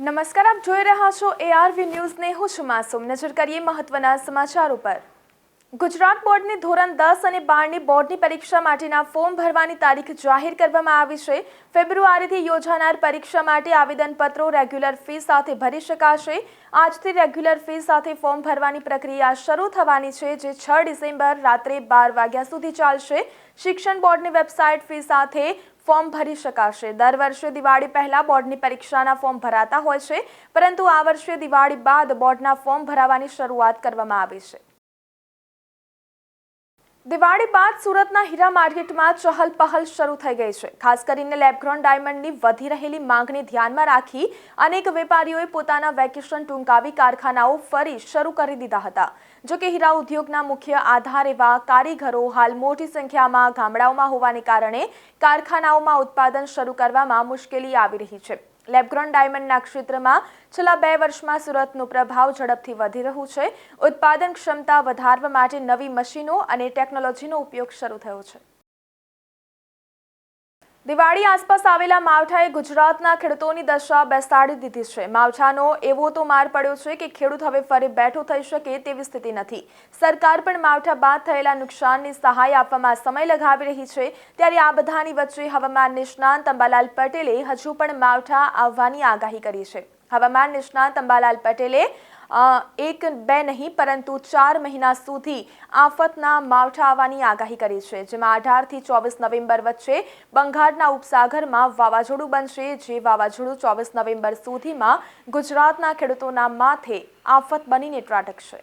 નમસ્કાર, આપ જોઈ રહ્યા છો એઆરવી ન્યૂઝને. હું છું માસુમ. નજર કરીએ મહત્વના સમાચાર ઉપર ગુજરાત બોર્ડની ધોરણ દસ અને બારની બોર્ડની પરીક્ષા માટેના ફોર્મ ભરવાની તારીખ જાહેર કરવામાં આવી છે. ફેબ્રુઆરીથી યોજાનાર પરીક્ષા માટે આવેદનપત્રો રેગ્યુલર ફી સાથે ભરી શકાશે. આજથી રેગ્યુલર ફી સાથે ફોર્મ ભરવાની પ્રક્રિયા શરૂ થવાની છે, જે છ ડિસેમ્બર રાત્રે બાર વાગ્યા સુધી ચાલશે. શિક્ષણ બોર્ડની વેબસાઇટ ફી સાથે ફોર્મ ભરી શકાશે. દર વર્ષે દિવાળી પહેલા બોર્ડની પરીક્ષાના ફોર્મ ભરાતા હોય છે, પરંતુ આ વર્ષે દિવાળી બાદ બોર્ડના ફોર્મ ભરાવાની શરૂઆત કરવામાં આવી છે. દિવાળી બાદ સુરતના હીરા માર્કેટમાં ચહલ પહલ શરૂ થઈ ગઈ છે. ખાસ કરીને લેબગ્રોન ડાયમંડની વધી રહેલી માંગને ધ્યાનમાં રાખી અનેક વેપારીઓએ પોતાના વેકેશન ટૂંકાવી કારખાનાઓ ફરી શરૂ કરી દીધા હતા. જો કે હીરા ઉદ્યોગના મુખ્ય આધાર એવા કારીગરો હાલ મોટી સંખ્યામાં ગામડાઓમાં હોવાને કારણે કારખાનાઓમાં ઉત્પાદન શરૂ કરવામાં મુશ્કેલી આવી રહી છે. લેબગ્રોન ડાયમંડના ક્ષેત્રમાં છેલ્લા બે વર્ષમાં સુરતનો પ્રભાવ ઝડપથી વધી રહ્યું છે. ઉત્પાદન ક્ષમતા વધારવા માટે નવી મશીનો અને ટેકનોલોજીનો ઉપયોગ શરૂ થયો છે. દિવાળી આસપાસ આવેલા માવઠાએ ગુજરાતના ખેડૂતોની દશા બેસાડી દીધી છે. માવઠાનો એવો તો માર પડ્યો છે કે ખેડૂત હવે ફરી બેઠો થઈ શકે તેવી સ્થિતિ નથી. સરકાર પણ માવઠા બાદ થયેલા નુકસાનની સહાય આપવામાં સમય લગાવી રહી છે. ત્યારે આ બધાની વચ્ચે હવામાન નિષ્ણાંત અંબાલાલ પટેલે હજુ પણ માવઠા આવવાની આગાહી કરી છે. હવામાન નિષ્ણાંત અંબાલાલ પટેલે એક બે નહીં, પરંતુ ચાર મહિના સુધી આફતના માવઠા આવવાની આગાહી કરી છે, જેમાં અઢારથી ચોવીસ નવેમ્બર વચ્ચે બંગાળના ઉપસાગરમાં વાવાઝોડું બનશે, જે વાવાઝોડું ચોવીસ નવેમ્બર સુધીમાં ગુજરાતના ખેડૂતોના માથે આફત બનીને ત્રાટકશે.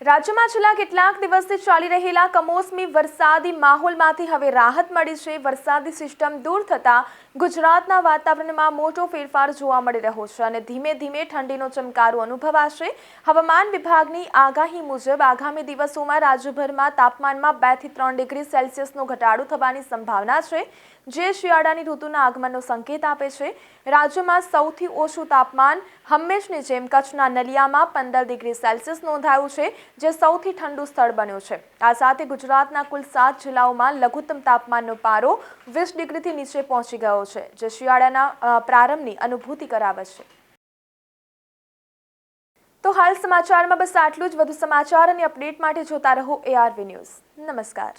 રાજ્યમાં છેલ્લા કેટલાક દિવસથી ચાલી રહેલા કમોસમી વરસાદી માહોલમાંથી હવે રાહત મળી છે. વરસાદી સિસ્ટમ દૂર થતાં ગુજરાતના વાતાવરણમાં મોટો ફેરફાર જોવા મળી રહ્યો છે અને ધીમે ધીમે ઠંડીનો ચમકારો અનુભવાશે. હવામાન વિભાગની આગાહી મુજબ આગામી દિવસોમાં રાજ્યભરમાં તાપમાનમાં બેથી ત્રણ ડિગ્રી સેલ્સિયસનો ઘટાડો થવાની સંભાવના છે. જે શિયાળાની ઋતુના આગમનનો સંકેત આપે છે. રાજ્યમાં સૌથી ઓછું તાપમાન હંમેશની જેમ કચ્છના નલિયામાં પંદર ડિગ્રી સેલ્સિયસ નોંધાયું છે. જે સૌથી ઠંડુ સ્થળ બન્યું છે. આ સાથે ગુજરાતના કુલ સાત જિલ્લાઓમાં લઘુત્તમ તાપમાનનો પારો વીસ ડિગ્રીથી નીચે પહોંચી ગયો છે, જે શિયાળાના પ્રારંભની અનુભૂતિ કરાવે છે. તો હાલ સમાચારમાં બસ આટલું જ. વધુ સમાચાર અને અપડેટ માટે જોતા રહો એઆરવી ન્યૂઝ નમસ્કાર.